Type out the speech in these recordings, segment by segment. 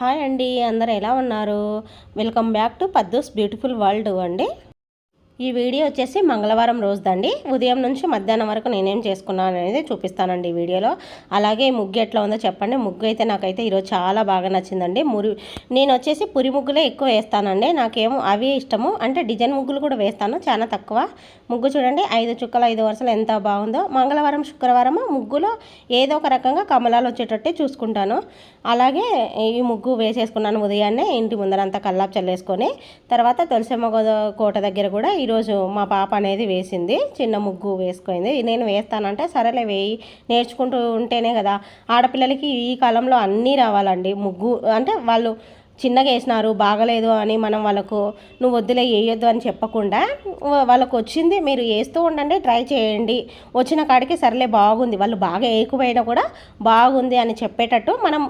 Hi అండి అందరు ఎలా ఉన్నారు? Welcome back to Paddu's beautiful world అండి. ఈ వీడియో వచ్చేసి మంగళవారం రోజుదండి. ఉదయం నుంచి మధ్యాహ్నం వరకు నేనేం చేసుకున్నాను అనేది చూపిస్తానండి ఈ వీడియోలో. అలాగే ముగ్గు ఎట్లా ఉందో చెప్పండి. ముగ్గు అయితే నాకైతే ఈరోజు చాలా బాగా నచ్చిందండి. మురి నేను వచ్చేసి పురి ముగ్గులే ఎక్కువ వేస్తానండి. నాకేమో అవే ఇష్టము. అంటే డిజైన్ ముగ్గులు కూడా వేస్తాను. చాలా తక్కువ. ముగ్గు చూడండి. ఐదు చుక్కలు ఐదు వరుసలు ఎంత బాగుందో. మంగళవారం శుక్రవారం ముగ్గులో ఏదో ఒక రకంగా కమలాలు వచ్చేటట్టే చూసుకుంటాను. అలాగే ఈ ముగ్గు వేసేసుకున్నాను ఉదయాన్నే. ఇంటి ముందరంతా కల్లాపు చల్లేసుకొని తర్వాత తులసిమ్మ కోట దగ్గర కూడా ఈరోజు మా పాప అనేది వేసింది. చిన్న ముగ్గు వేసుకుంది. నేను వేస్తానంటే సరేలే వేయి. నేర్చుకుంటూ ఉంటేనే కదా. ఆడపిల్లలకి ఈ కాలంలో అన్నీ రావాలండి. ముగ్గు అంటే వాళ్ళు చిన్నగా వేసినారు బాగలేదు అని మనం వాళ్ళకు నువ్వు వద్దులే వేయొద్దు అని చెప్పకుండా వాళ్ళకు వచ్చింది మీరు వేస్తూ ఉండండి ట్రై చేయండి. వచ్చిన కాడికి సర్లే బాగుంది. వాళ్ళు బాగా వేయకపోయినా కూడా బాగుంది అని చెప్పేటట్టు మనం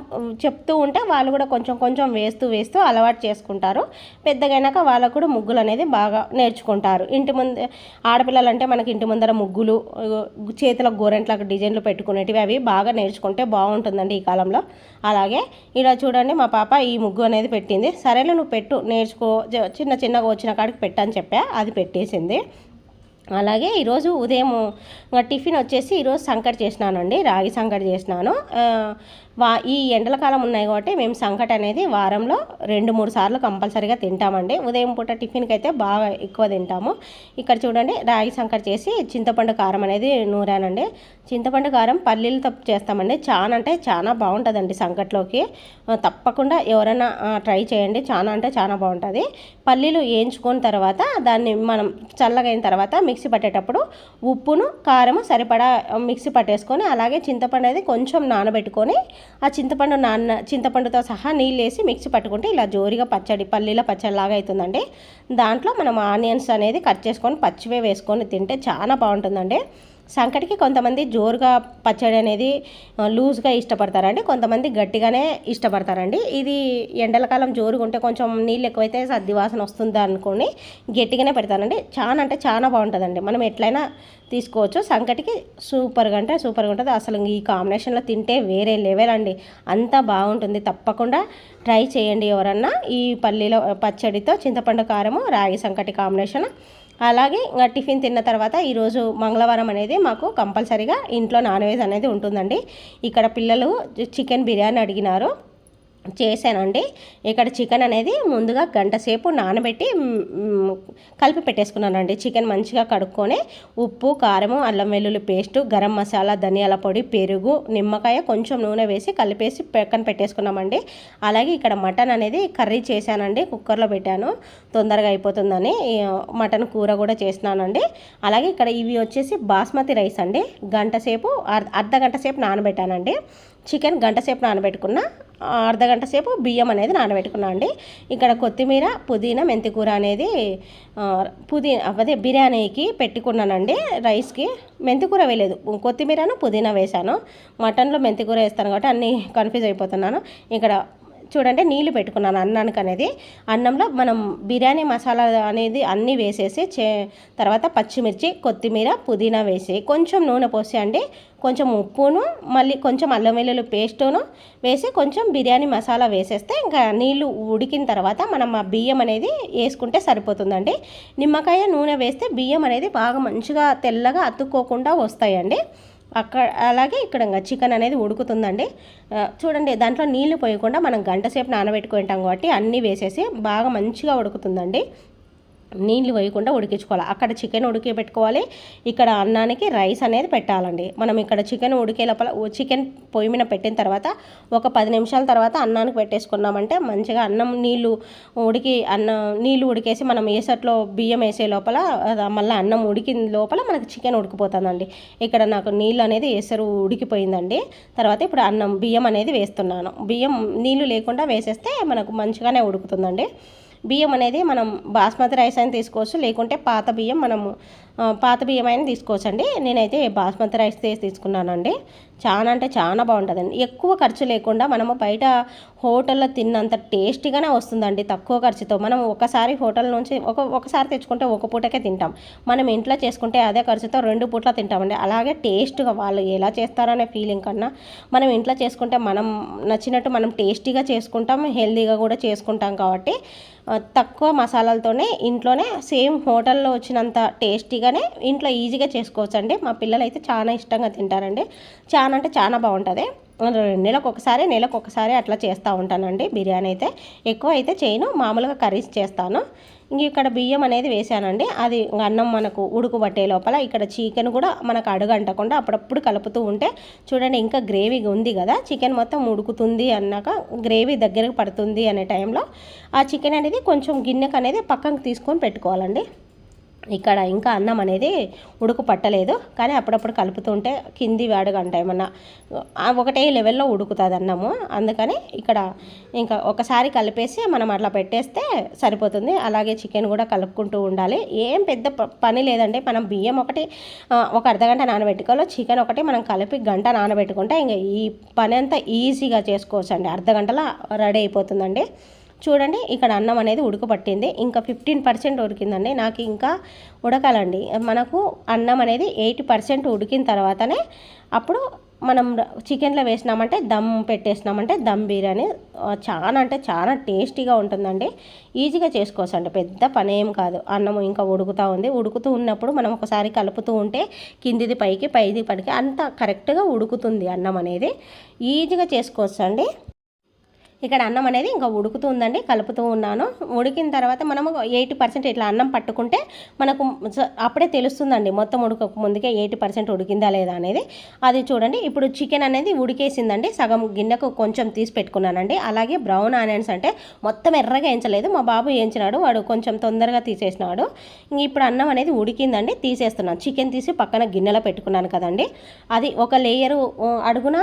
చెప్తూ ఉంటే వాళ్ళు కూడా కొంచెం కొంచెం వేస్తూ వేస్తూ అలవాటు చేసుకుంటారు. పెద్దగైనాక వాళ్ళకు కూడా ముగ్గులు అనేది బాగా నేర్చుకుంటారు. ఇంటి ముందు ఆడపిల్లలు అంటే మనకి ఇంటి ముందర ముగ్గులు చేతులకు గోరెంట్లకు డిజైన్లు పెట్టుకునేటివి అవి బాగా నేర్చుకుంటే బాగుంటుందండి ఈ కాలంలో. అలాగే ఇలా చూడండి మా పాప ఈ ముగ్గు అనేది అనేది పెట్టింది. సరేలే నువ్వు పెట్టు నేర్చుకో చిన్న చిన్నగా వచ్చిన కాడికి పెట్టని చెప్పా. అది పెట్టేసింది. అలాగే ఈరోజు ఉదయం టిఫిన్ వచ్చేసి ఈరోజు సంకటి చేసినానండి రాగి సంకటి చేసినాను. వా ఈ ఎండల కాలం ఉన్నాయి కాబట్టి మేము సంకట అనేది వారంలో రెండు మూడు సార్లు కంపల్సరీగా తింటామండి. ఉదయం పూట టిఫిన్కి అయితే బాగా ఎక్కువ తింటాము. ఇక్కడ చూడండి రాగి సంకట చేసి చింతపండు కారం అనేది నూరానండి. చింతపండు కారం పల్లీలతో చేస్తామండి. చాలా అంటే చాలా బాగుంటుందండి సంకట్లోకి. తప్పకుండా ఎవరైనా ట్రై చేయండి. చాలా అంటే చాలా బాగుంటుంది. పల్లీలు వేయించుకున్న తర్వాత దాన్ని మనం చల్లగైన తర్వాత మిక్సీ పట్టేటప్పుడు ఉప్పును కారము సరిపడా మిక్సీ పట్టేసుకొని అలాగే చింతపండు అనేది కొంచెం నానబెట్టుకొని ఆ చింతపండు నాన్న చింతపండుతో సహా నీళ్ళు వేసి మిక్సీ పట్టుకుంటే ఇలా జోరిగా పచ్చడి పల్లీల పచ్చడిలాగా అవుతుందండి దాంట్లో మనం ఆనియన్స్ అనేది కట్ చేసుకొని పచ్చివే వేసుకొని తింటే చాలా బాగుంటుందండి. సంకటికి కొంతమంది జోరుగా పచ్చడి అనేది లూజ్గా ఇష్టపడతారండి. కొంతమంది గట్టిగానే ఇష్టపడతారండి. ఇది ఎండలకాలం జోరుగా ఉంటే కొంచెం నీళ్ళు ఎక్కువైతే సర్ది వాసన వస్తుంది అనుకోని గట్టిగానే పెడతానండి. చాలా అంటే చాలా బాగుంటుందండి. మనం ఎట్లయినా తీసుకోవచ్చు. సంకటికి సూపర్గా అంటే సూపర్గా ఉంటుంది. అసలు ఈ కాంబినేషన్లో తింటే వేరే లెవెల్ అండి. అంతా బాగుంటుంది. తప్పకుండా ట్రై చేయండి ఎవరన్నా. ఈ పల్లీలో పచ్చడితో చింతపండు కారము రాగి సంకటి కాంబినేషన్ అలాగే ఇంకా టిఫిన్ తిన్న తర్వాత ఈరోజు మంగళవారం అనేది మాకు కంపల్సరీగా ఇంట్లో నాన్ వెజ్ అనేది ఉంటుందండి. ఇక్కడ పిల్లలు చికెన్ బిర్యానీ అడిగినారు. చేశానండి. ఇక్కడ చికెన్ అనేది ముందుగా గంట సేపు నానబెట్టి కలిపి పెట్టేసుకున్నానండి. చికెన్ మంచిగా కడుక్కొని ఉప్పు కారము అల్లం వెల్లుల్లి పేస్టు గరం మసాలా ధనియాల పొడి పెరుగు నిమ్మకాయ కొంచెం నూనె వేసి కలిపేసి పక్కన పెట్టేసుకున్నామండి. అలాగే ఇక్కడ మటన్ అనేది కర్రీ చేశానండి. కుక్కర్లో పెట్టాను. తొందరగా అయిపోతుందని మటన్ కూర కూడా చేసినానండి అలాగే ఇక్కడ ఇవి వచ్చేసి బాస్మతి రైస్ అండి. గంట సేపు అర్ధ గంట సేపు నానబెట్టానండి. చికెన్ గంట సేపు నానబెట్టుకున్న అర్ధ గంట సేపు బియ్యం అనేది నానబెట్టుకున్నా అండి. ఇక్కడ కొత్తిమీర పుదీనా మెంతికూర అనేది పుదీనా అదే బిర్యానీకి పెట్టుకున్నానండి రైస్కి. మెంతికూర వేయలేదు. కొత్తిమీరను పుదీనా వేశాను. మటన్లో మెంతికూర వేస్తాను కాబట్టి అన్నీ కన్ఫ్యూజ్ అయిపోతున్నాను. ఇక్కడ చూడండి నీళ్ళు పెట్టుకున్నాను అన్నానికి అనేది అన్నంలో మనం బిర్యానీ మసాలా అనేది అన్నీ వేసేసి చే తర్వాత పచ్చిమిర్చి కొత్తిమీర పుదీనా వేసి కొంచెం నూనె పోసి అండి కొంచెం ఉప్పును మళ్ళీ కొంచెం అల్లం వెల్లుల్లి పేస్టును వేసి కొంచెం బిర్యానీ మసాలా వేసేస్తే ఇంకా నీళ్ళు ఉడికిన తర్వాత మనం ఆ బియ్యం అనేది వేసుకుంటే సరిపోతుందండి. నిమ్మకాయ నూనె వేస్తే బియ్యం అనేది బాగా మంచిగా తెల్లగా అతుక్కోకుండా వస్తాయండి. అక్కడ అలాగే ఇక్కడ చికెన్ అనేది ఉడుకుతుందండి. చూడండి దాంట్లో నీళ్ళు పోయకుండా మనం గంట సేపు నానబెట్టుకుంటాం కాబట్టి అన్నీ వేసేసి బాగా మంచిగా ఉడుకుతుందండి. నీళ్ళు వేయకుండా ఉడికించుకోవాలి. అక్కడ చికెన్ ఉడికి పెట్టుకోవాలి ఇక్కడ అన్నానికి రైస్ అనేది పెట్టాలండి. మనం ఇక్కడ చికెన్ ఉడికే లోపల చికెన్ పొయ్యి మీద పెట్టిన తర్వాత ఒక పది నిమిషాల తర్వాత అన్నానికి పెట్టేసుకున్నామంటే మంచిగా అన్నం నీళ్ళు ఉడికి అన్నం నీళ్ళు ఉడికేసి మనం ఏసట్లో బియ్యం వేసే లోపల మళ్ళీ అన్నం ఉడికిన లోపల మనకి చికెన్ ఉడికిపోతుందండి. ఇక్కడ నాకు నీళ్ళు అనేది వేసరు ఉడికిపోయిందండి. తర్వాత ఇప్పుడు అన్నం బియ్యం అనేది వేస్తున్నాను. బియ్యం నీళ్ళు లేకుండా వేసేస్తే మనకు మంచిగానే ఉడుకుతుందండి. బియ్యం అనేది మనం బాస్మతి రైస్ అని తీసుకోవచ్చు లేకుంటే పాత బియ్యం మనము పాత బియ్యమైన తీసుకోవచ్చండి. నేనైతే బాస్మతి రైస్ తీసుకున్నానండి. చాలా అంటే చాలా బాగుంటుందండి. ఎక్కువ ఖర్చు లేకుండా మనము బయట హోటల్లో తిన్నంత టేస్టీగానే వస్తుందండి తక్కువ ఖర్చుతో. మనం ఒకసారి హోటల్ నుంచి ఒక ఒకసారి తెచ్చుకుంటే ఒక పూటకే తింటాం. మనం ఇంట్లో చేసుకుంటే అదే ఖర్చుతో రెండు పూట్ల తింటామండి. అలాగే టేస్ట్గా వాళ్ళు ఎలా చేస్తారనే ఫీలింగ్ కన్నా మనం ఇంట్లో చేసుకుంటే మనం నచ్చినట్టు మనం టేస్టీగా చేసుకుంటాం హెల్తీగా కూడా చేసుకుంటాం కాబట్టి తక్కువ మసాలాలతోనే ఇంట్లోనే సేమ్ హోటల్లో వచ్చినంత టేస్టీగా ఈజీగానే ఇంట్లో ఈజీగా చేసుకోవచ్చండి. మా పిల్లలు అయితే చాలా ఇష్టంగా తింటారండి. చాలా అంటే చాలా బాగుంటుంది. నెలకు ఒకసారి నెలకు ఒకసారి అట్లా చేస్తూ ఉంటానండి. బిర్యానీ అయితే ఎక్కువ అయితే చేయను. మామూలుగా కర్రీస్ చేస్తాను. ఇంక ఇక్కడ బియ్యం అనేది వేసానండి అది అన్నం మనకు ఉడుకు పట్టే లోపల ఇక్కడ చికెన్ కూడా మనకు అడుగంటకుండా అప్పుడప్పుడు కలుపుతూ ఉంటే చూడండి ఇంకా గ్రేవీ ఉంది కదా. చికెన్ మొత్తం ఉడుకుతుంది అన్నాక గ్రేవీ దగ్గరకు పడుతుంది అనే టైంలో ఆ చికెన్ అనేది కొంచెం గిన్నెకు అనేది పక్కకు తీసుకొని పెట్టుకోవాలండి. ఇక్కడ ఇంకా అన్నం అనేది ఉడుకు పట్టలేదు. కానీ అప్పుడప్పుడు కలుపుతుంటే కింది వేడగంట ఏమన్నా. ఒకటే లెవెల్లో ఉడుకుతుంది అన్నము. అందుకని ఇక్కడ ఇంకా ఒకసారి కలిపేసి మనం అట్లా పెట్టేస్తే సరిపోతుంది. అలాగే చికెన్ కూడా కలుపుకుంటూ ఉండాలి. ఏం పెద్ద పని లేదండి. మనం బియ్యం ఒకటి ఒక అర్ధగంట నానబెట్టుకోవాలి. చికెన్ ఒకటి మనం కలిపి గంట నానబెట్టుకుంటే ఇంకా ఈ పని అంతా ఈజీగా చేసుకోవచ్చు అండి అర్ధగంటలో రెడీ అయిపోతుందండి. చూడండి ఇక్కడ అన్నం అనేది ఉడకపట్టింది ఇంకా ఫిఫ్టీన్ పర్సెంట్ ఉడికిందండి. నాకు ఇంకా ఉడకాలండి. మనకు అన్నం అనేది ఎయిటీ పర్సెంట్ ఉడికిన తర్వాతనే అప్పుడు మనం చికెన్లో వేసినామంటే దమ్ పెట్టేసినామంటే దమ్ బిర్యానీ చాలా అంటే చాలా టేస్టీగా ఉంటుందండి. ఈజీగా చేసుకోవచ్చు అండి పెద్ద పని ఏం కాదు. అన్నం ఇంకా ఉడుకుతూ ఉంది. ఉడుకుతూ ఉన్నప్పుడు మనం ఒకసారి కలుపుతూ ఉంటే కిందిది పైకి పైది పడికి అంత కరెక్ట్గా ఉడుకుతుంది అన్నం అనేది. ఈజీగా చేసుకోవచ్చు అండి ఇక్కడ అన్నం అనేది ఇంకా ఉడుకుతుందండి కలుపుతూ ఉన్నాను. ఉడికిన తర్వాత మనము ఎయిటీ పర్సెంట్ ఇట్లా అన్నం పట్టుకుంటే మనకు అప్పుడే తెలుస్తుందండి మొత్తం ఉడక ముందుకే ఎయిటీ పర్సెంట్ ఉడికిందా లేదా అనేది. అది చూడండి ఇప్పుడు చికెన్ అనేది ఉడికేసిందండి సగం గిన్నెకు కొంచెం తీసి పెట్టుకున్నానండి. అలాగే బ్రౌన్ ఆనియన్స్ అంటే మొత్తం ఎర్రగా వేయించలేదు మా బాబు వేయించినాడు వాడు కొంచెం తొందరగా తీసేసినాడు. ఇప్పుడు అన్నం అనేది ఉడికిందండి తీసేస్తున్నాను. చికెన్ తీసి పక్కన గిన్నెలో పెట్టుకున్నాను కదండి. అది ఒక లేయరు అడుగున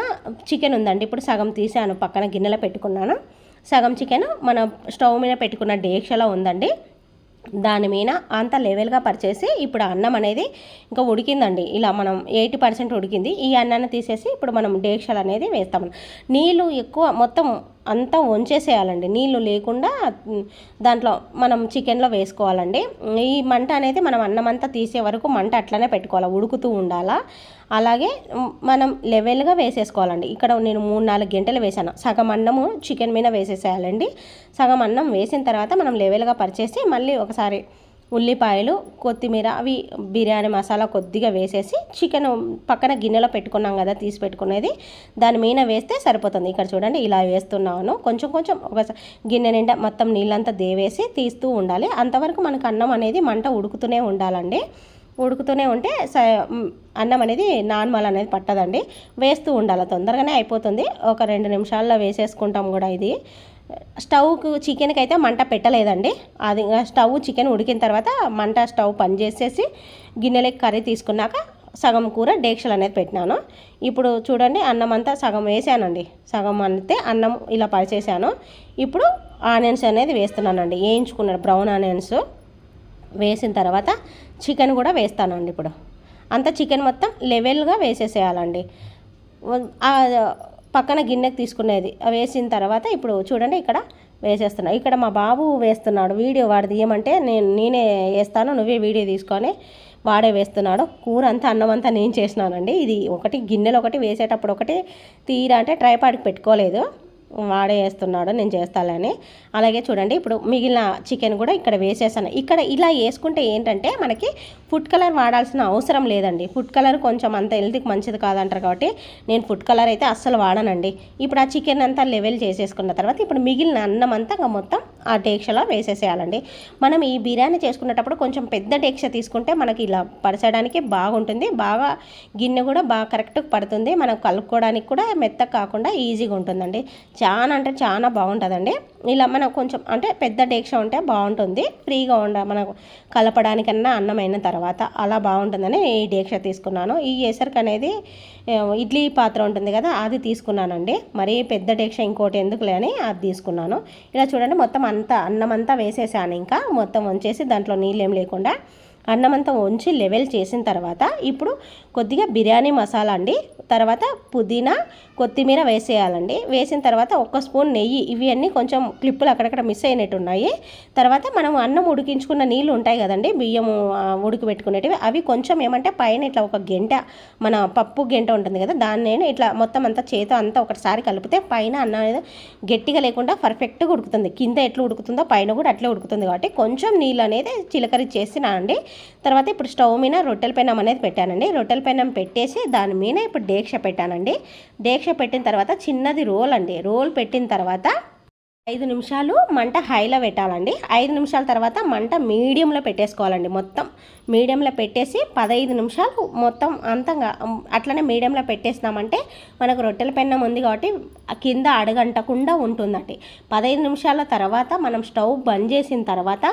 చికెన్ ఉందండి ఇప్పుడు సగం తీసాను పక్కన గిన్నెలో పెట్టుకున్నాను. పెట్టుకున్నాను సగం చికెన్ మన స్టవ్ మీద పెట్టుకున్న డేక్షలో ఉందండి. దాని మీద అంత లెవెల్గా పరిచేసి ఇప్పుడు అన్నం అనేది ఇంకా ఉడికిందండి. ఇలా మనం ఎయిటీ పర్సెంట్ ఉడికింది. ఈ అన్నాన్ని తీసేసి ఇప్పుడు మనం డేక్షలు అనేది వేస్తాము నీళ్ళు ఎక్కువ మొత్తం అంతా వంచేసేయాలండి. నీళ్ళు లేకుండా దాంట్లో మనం చికెన్లో వేసుకోవాలండి. ఈ మంట అనేది మనం అన్నం అంతా తీసే వరకు మంట అట్లనే పెట్టుకోవాలి ఉడుకుతూ ఉండాలా. అలాగే మనం లెవెల్గా వేసేసుకోవాలండి. ఇక్కడ నేను మూడు నాలుగు గంటలు వేసాను. సగం అన్నము చికెన్ మీద వేసేసేయాలండి. సగం అన్నం వేసిన తర్వాత మనం లెవెల్గా పరిచేసి మళ్ళీ ఒకసారి ఉల్లిపాయలు కొత్తిమీర అవి బిర్యానీ మసాలా కొద్దిగా వేసేసి చికెన్ పక్కన గిన్నెలో పెట్టుకున్నాం కదా తీసి పెట్టుకునేది. దాని మీద వేస్తే సరిపోతుంది. ఇక్కడ చూడండి ఇలా వేస్తున్నాను. కొంచెం కొంచెం ఒక గిన్నె నిండా మొత్తం నీళ్ళంతా దేవేసి తీస్తూ ఉండాలి. అంతవరకు మనకు అన్నం అనేది మంట ఉడుకుతూనే ఉండాలండి. ఉడుకుతూనే ఉంటే అన్నం అనేది నార్మల్ అనేది పట్టదండి. వేస్తూ ఉండాలి. తొందరగానే అయిపోతుంది. ఒక రెండు నిమిషాల్లో వేసేసుకుంటాం కూడా ఇది. స్టవ్కు చికెన్కి అయితే మంట పెట్టలేదండి. అది స్టవ్ చికెన్ ఉడికిన తర్వాత మంట స్టవ్ పని చేసేసి గిన్నెలకి కర్రీ తీసుకున్నాక సగం కూర డేక్షలు అనేది పెట్టినాను. ఇప్పుడు చూడండి అన్నం అంతా సగం వేసానండి. సగం అంతే అన్నం ఇలా పరిచేసాను. ఇప్పుడు ఆనియన్స్ అనేది వేస్తున్నానండి. వేయించుకున్నాను బ్రౌన్ ఆనియన్స్. వేసిన తర్వాత చికెన్ కూడా వేస్తానండి ఇప్పుడు. అంత చికెన్ మొత్తం లెవెల్గా వేసేసేయాలండి. పక్కన గిన్నెకి తీసుకునేది. వేసిన తర్వాత ఇప్పుడు చూడండి ఇక్కడ వేసేస్తున్నా. ఇక్కడ మా బాబు వేస్తున్నాడు. వీడియో వాడు తీయమంటే నేను నేనే వేస్తాను నువ్వే వీడియో తీసుకొని వాడే వేస్తున్నాడు. కూర అంతా అన్నం అంతా నేను చేసినానండి. ఇది ఒకటి గిన్నెలు ఒకటి వేసేటప్పుడు ఒకటి తీరా అంటే ట్రైపాడ్కి పెట్టుకోలేదు. వాడే వేస్తున్నాడు నేను చేస్తానని అలాగే చూడండి ఇప్పుడు మిగిలిన చికెన్ కూడా ఇక్కడ వేసేసాను. ఇక్కడ ఇలా వేసుకుంటే ఏంటంటే మనకి ఫుడ్ కలర్ వాడాల్సిన అవసరం లేదండి. ఫుడ్ కలర్ కొంచెం అంత హెల్త్కి మంచిది కాదంటారు కాబట్టి నేను ఫుడ్ కలర్ అయితే అస్సలు వాడనండి. ఇప్పుడు ఆ చికెన్ అంతా లెవెల్ చేసేసుకున్న తర్వాత ఇప్పుడు మిగిలిన అన్నం అంతా మొత్తం ఆ డేక్షలో వేసేసేయాలండి. మనం ఈ బిర్యానీ చేసుకునేటప్పుడు కొంచెం పెద్ద డేక్ష తీసుకుంటే మనకి ఇలా పరచడానికి బాగుంటుంది. బాగా గిన్నె కూడా బాగా కరెక్ట్గా పడుతుంది. మనం కలుపుకోవడానికి కూడా మెత్త కాకుండా ఈజీగా ఉంటుందండి. చాలా అంటే చాలా బాగుంటుందండి. ఇలా మనం కొంచెం అంటే పెద్ద డేక్ష ఉంటే బాగుంటుంది. ఫ్రీగా ఉండ మనకు కలపడానికన్నా అన్నం అయిన తర్వాత అలా బాగుంటుందని ఈ డేక్ష తీసుకున్నాను. ఈ ఎసరికి అనేది ఇడ్లీ పాత్ర ఉంటుంది కదా అది తీసుకున్నానండి. మరీ పెద్ద డేక్ష ఇంకోటి ఎందుకులే అని అది తీసుకున్నాను. ఇలా చూడండి మొత్తం అంతా అన్నం అంతా వేసేసాను ఇంకా. మొత్తం వంచేసి దాంట్లో నీళ్ళు ఏం లేకుండా అన్నం అంతా ఉంచి లెవెల్ చేసిన తర్వాత ఇప్పుడు కొద్దిగా బిర్యానీ మసాలా అండి తర్వాత పుదీనా కొత్తిమీర వేసేయాలండి. వేసిన తర్వాత ఒక్క స్పూన్ నెయ్యి ఇవి అన్నీ కొంచెం క్లిప్పులు అక్కడక్కడ మిస్ అయినట్టు ఉన్నాయి. తర్వాత మనం అన్నం ఉడికించుకున్న నీళ్ళు ఉంటాయి కదండి బియ్యము ఉడికిపెట్టుకునేటివి అవి కొంచెం ఏమంటే పైన ఇట్లా ఒక గంట మన పప్పు గంట ఉంటుంది కదా దాన్ని నేను ఇట్లా మొత్తం అంతా చేత అంతా ఒకసారి కలిపితే పైన అన్నం అనేది గట్టిగా లేకుండా పర్ఫెక్ట్గా ఉడుకుతుంది. కింద ఎట్లా ఉడుకుతుందో పైన కూడా అట్లే ఉడుకుతుంది కాబట్టి కొంచెం నీళ్ళు అనేది చిలకరి చేసినా అండి. తర్వాత ఇప్పుడు స్టవ్ మీద రొట్టెల పెనం అనేది పెట్టానండి. రొట్టెల పెనం పెట్టేసి దాని మీద ఇప్పుడు డేక్ష పెట్టానండి. డేక్ష పెట్టిన తర్వాత చిన్నది రోల్ అండి. రోల్ పెట్టిన తర్వాత ఐదు నిమిషాలు మంట హైలో పెట్టాలండి. ఐదు నిమిషాల తర్వాత మంట మీడియంలో పెట్టేసుకోవాలండి మొత్తం. మీడియంలో పెట్టేసి పదహైదు నిమిషాలు మొత్తం అంతంగా అట్లనే మీడియంలో పెట్టేసినామంటే మనకు రొట్టెల పెన్నం ఉంది కాబట్టి కింద అడగంటకుండా ఉంటుందండి. పదహైదు నిమిషాల తర్వాత మనం స్టవ్ బంద్ చేసిన తర్వాత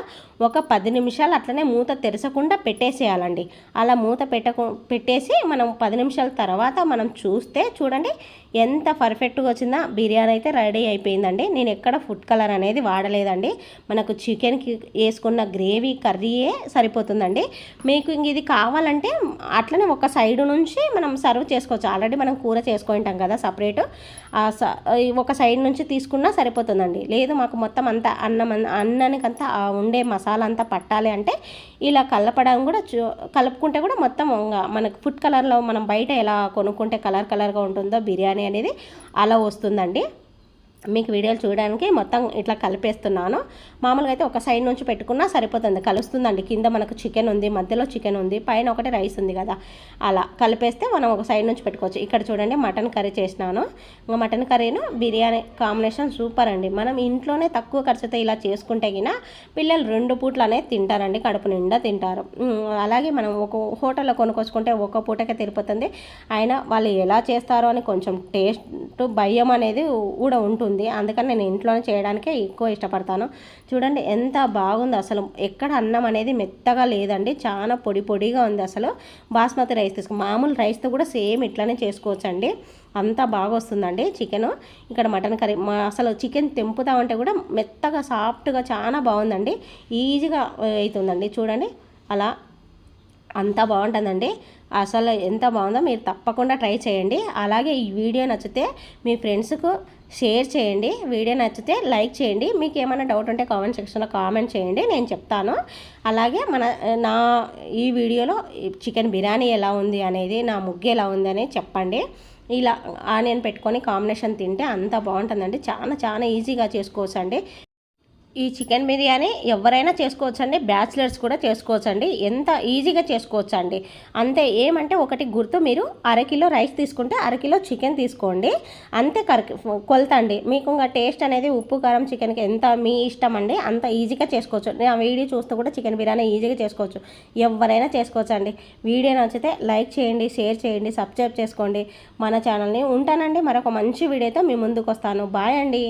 ఒక పది నిమిషాలు అట్లనే మూత తెరచకుండా పెట్టేసేయాలండి. అలా మూత పెట్టకు పెట్టేసి మనం పది నిమిషాల తర్వాత మనం చూస్తే చూడండి ఎంత పర్ఫెక్ట్గా వచ్చిందా బిర్యానీ అయితే రెడీ అయిపోయిందండి. నేను ఎక్కడ ఫుడ్ కలర్ అనేది వాడలేదండి. మనకు చికెన్కి వేసుకున్న గ్రేవీ కర్రీయే సరిపోతుందండి. మీకు ఇంక ఇది కావాలంటే అట్లనే ఒక సైడ్ నుంచి మనం సర్వ్ చేసుకోవచ్చు. ఆల్రెడీ మనం కూర చేసుకుంటాం కదా సపరేట్ ఒక సైడ్ నుంచి తీసుకున్నా సరిపోతుందండి. లేదు మాకు మొత్తం అంతా అన్నం అన్నానికి అంతా ఉండే మసాలా అంతా పట్టాలి అంటే ఇలా కలపడం కూడా కలుపుకుంటే కూడా మొత్తం మనకు ఫుడ్ కలర్లో మనం బయట ఎలా కొనుక్కుంటే కలర్ కలర్గా ఉంటుందో బిర్యానీ అనేది అలా వస్తుందండి. మీకు వీడియోలు చూడడానికి మొత్తం ఇట్లా కలిపేస్తున్నాను. మామూలుగా అయితే ఒక సైడ్ నుంచి పెట్టుకున్నా సరిపోతుంది. కలుస్తుందండి. కింద మనకు చికెన్ ఉంది మధ్యలో చికెన్ ఉంది పైన ఒకటి రైస్ ఉంది కదా. అలా కలిపేస్తే మనం ఒక సైడ్ నుంచి పెట్టుకోవచ్చు. ఇక్కడ చూడండి మటన్ కర్రీ చేసినాను. ఇంకా మటన్ కర్రీను బిర్యానీ కాంబినేషన్ సూపర్ అండి. మనం ఇంట్లోనే తక్కువ ఖర్చుతో ఇలా చేసుకుంటే గిన పిల్లలు రెండు పూట్లు అనేది తింటారండి. కడుపు నిండా తింటారు. అలాగే మనం ఒక హోటల్లో కొనుక్కొచ్చుకుంటే ఒక పూటకే తిరిపోతుంది అయినా వాళ్ళు ఎలా చేస్తారో అని కొంచెం టేస్ట్ భయం అనేది కూడా ఉంటుంది. ఉంది అందుకని నేను ఇంట్లోనే చేయడానికే ఎక్కువ ఇష్టపడతాను. చూడండి ఎంత బాగుంది అసలు. ఎక్కడ అన్నం అనేది మెత్తగా లేదండి. చాలా పొడి పొడిగా ఉంది అసలు. బాస్మతి రైస్ తీసుకు మామూలు రైస్తో కూడా సేమ్ ఇట్లానే చేసుకోవచ్చండి. అంతా బాగా వస్తుందండి చికెను. ఇక్కడ మటన్ కర్రీ మా అసలు చికెన్ తెంపుతా ఉంటే కూడా మెత్తగా సాఫ్ట్గా చాలా బాగుందండి. ఈజీగా అవుతుందండి చూడండి. అలా అంతా బాగుంటుందండి. అసలు ఎంత బాగుందో మీరు తప్పకుండా ట్రై చేయండి. అలాగే ఈ వీడియో నచ్చితే మీ ఫ్రెండ్స్కు షేర్ చేయండి. వీడియో నచ్చితే లైక్ చేయండి. మీకు ఏమైనా డౌట్ ఉంటే కామెంట్ సెక్షన్లో కామెంట్ చేయండి. నేను చెప్తాను. అలాగే మన నా ఈ వీడియోలో చికెన్ బిర్యానీ ఎలా ఉంది అనేది నా ముగ్గు ఎలా ఉంది అనేది చెప్పండి. ఇలా ఆనియన్ పెట్టుకొని కాంబినేషన్ తింటే అంత బాగుంటుందండి. చాలా చాలా ఈజీగా చేసుకోవచ్చు అండి ఈ చికెన్ బిర్యానీ ఎవరైనా చేసుకోవచ్చండి బ్యాచిలర్స్ కూడా చేసుకోవచ్చండి ఎంత ఈజీగా చేసుకోవచ్చండి. అంతే ఏమంటే ఒకటి గుర్తు మీరు అరకిలో రైస్ తీసుకుంటే అరకిలో చికెన్ తీసుకోండి. అంతే కర కొలత అండి మీకు ఇంకా టేస్ట్ అనేది ఉప్పు కారం చికెన్కి ఎంత మీ ఇష్టం అండి అంత ఈజీగా చేసుకోవచ్చు. నేను ఆ వీడియో చూస్తూ కూడా చికెన్ బిర్యానీ ఈజీగా చేసుకోవచ్చు. ఎవరైనా చేసుకోవచ్చండి. వీడియో నచ్చితే లైక్ చేయండి షేర్ చేయండి సబ్స్క్రైబ్ చేసుకోండి. మన ఛానల్ని ఉంటానండి. మరొక మంచి వీడియోతో మీ ముందుకు వస్తాను. బాయ్ అండి.